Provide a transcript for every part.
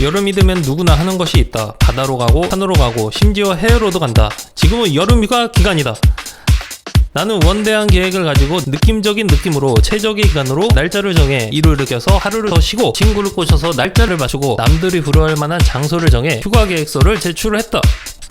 여름이 되면 누구나 하는 것이 있다. 바다로 가고 산으로 가고 심지어 해외로도 간다. 지금은 여름 휴가 기간이다. 나는 원대한 계획을 가지고 느낌적인 느낌으로 최적의 기간으로 날짜를 정해 이를 이겨서 하루를 더 쉬고 친구를 꼬셔서 날짜를 맞추고 남들이 부러워할 만한 장소를 정해 휴가 계획서를 제출을 했다.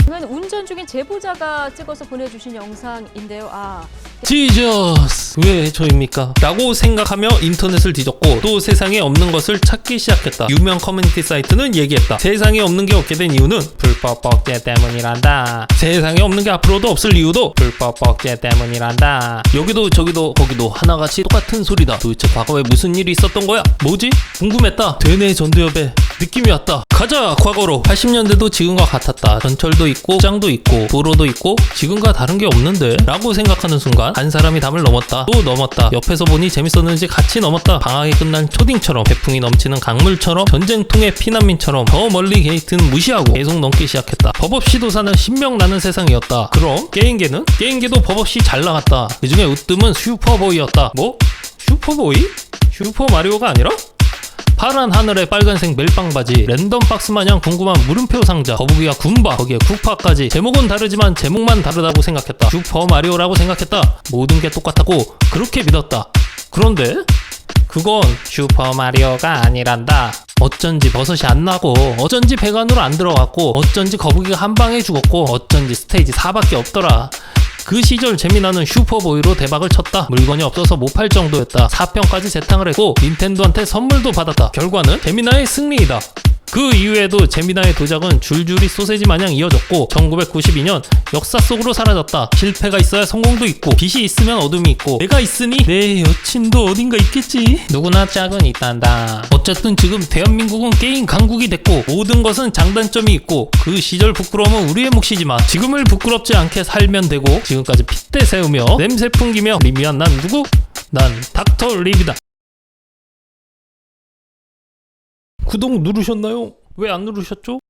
이건 운전 중인 제보자가 찍어서 보내주신 영상인데요. 아, 지저스 왜 저입니까? 라고 생각하며 인터넷을 뒤졌고 또 세상에 없는 것을 찾기 시작했다 유명 커뮤니티 사이트는 얘기했다 세상에 없는 게 없게 된 이유는 불법 복제 때문이란다 세상에 없는 게 앞으로도 없을 이유도 불법 복제 때문이란다 여기도 저기도 거기도 하나같이 똑같은 소리다 도대체 과거에 무슨 일이 있었던 거야? 뭐지? 궁금했다 되네 전두엽에 느낌이 왔다. 가자 과거로. 80년대도 지금과 같았다. 전철도 있고 짱도 있고 도로도 있고 지금과 다른 게 없는데? 라고 생각하는 순간 한 사람이 담을 넘었다. 또 넘었다. 옆에서 보니 재밌었는지 같이 넘었다. 방학이 끝난 초딩처럼 태풍이 넘치는 강물처럼 전쟁통의 피난민처럼 더 멀리 게이트는 무시하고 계속 넘기 시작했다. 법 없이 도사는 신명나는 세상이었다. 그럼 게임계는? 게임계도 법 없이 잘 나갔다. 그 중에 으뜸은 슈퍼보이였다. 뭐? 슈퍼보이? 슈퍼마리오가 아니라? 파란 하늘에 빨간색 멜빵 바지, 랜덤 박스 마냥 궁금한 물음표 상자, 거북이와 군바, 거기에 국파까지 제목은 다르지만 제목만 다르다고 생각했다. 슈퍼 마리오라고 생각했다. 모든 게 똑같다고 그렇게 믿었다. 그런데 그건 슈퍼 마리오가 아니란다. 어쩐지 버섯이 안 나고, 어쩐지 배관으로 안 들어갔고, 어쩐지 거북이가 한 방에 죽었고, 어쩐지 스테이지 4밖에 없더라. 그 시절 재미나는 슈퍼보이로 대박을 쳤다. 물건이 없어서 못 팔 정도였다. 4평까지 재탕을 했고 닌텐도한테 선물도 받았다. 결과는 재미나의 승리이다. 그 이후에도 재미나의 도작은 줄줄이 소세지 마냥 이어졌고 1992년 역사 속으로 사라졌다. 실패가 있어야 성공도 있고 빛이 있으면 어둠이 있고 내가 있으니 내 여친도 어딘가 있겠지. 누구나 짝은 있단다. 어쨌든 지금 대한민국은 게임 강국이 됐고 모든 것은 장단점이 있고 그 시절 부끄러움은 우리의 몫이지만 지금을 부끄럽지 않게 살면 되고 지금까지 핏대 세우며 냄새 풍기며 리뷰한 난 누구? 난 닥터 립이다. 구독 누르셨나요? 왜 안 누르셨죠?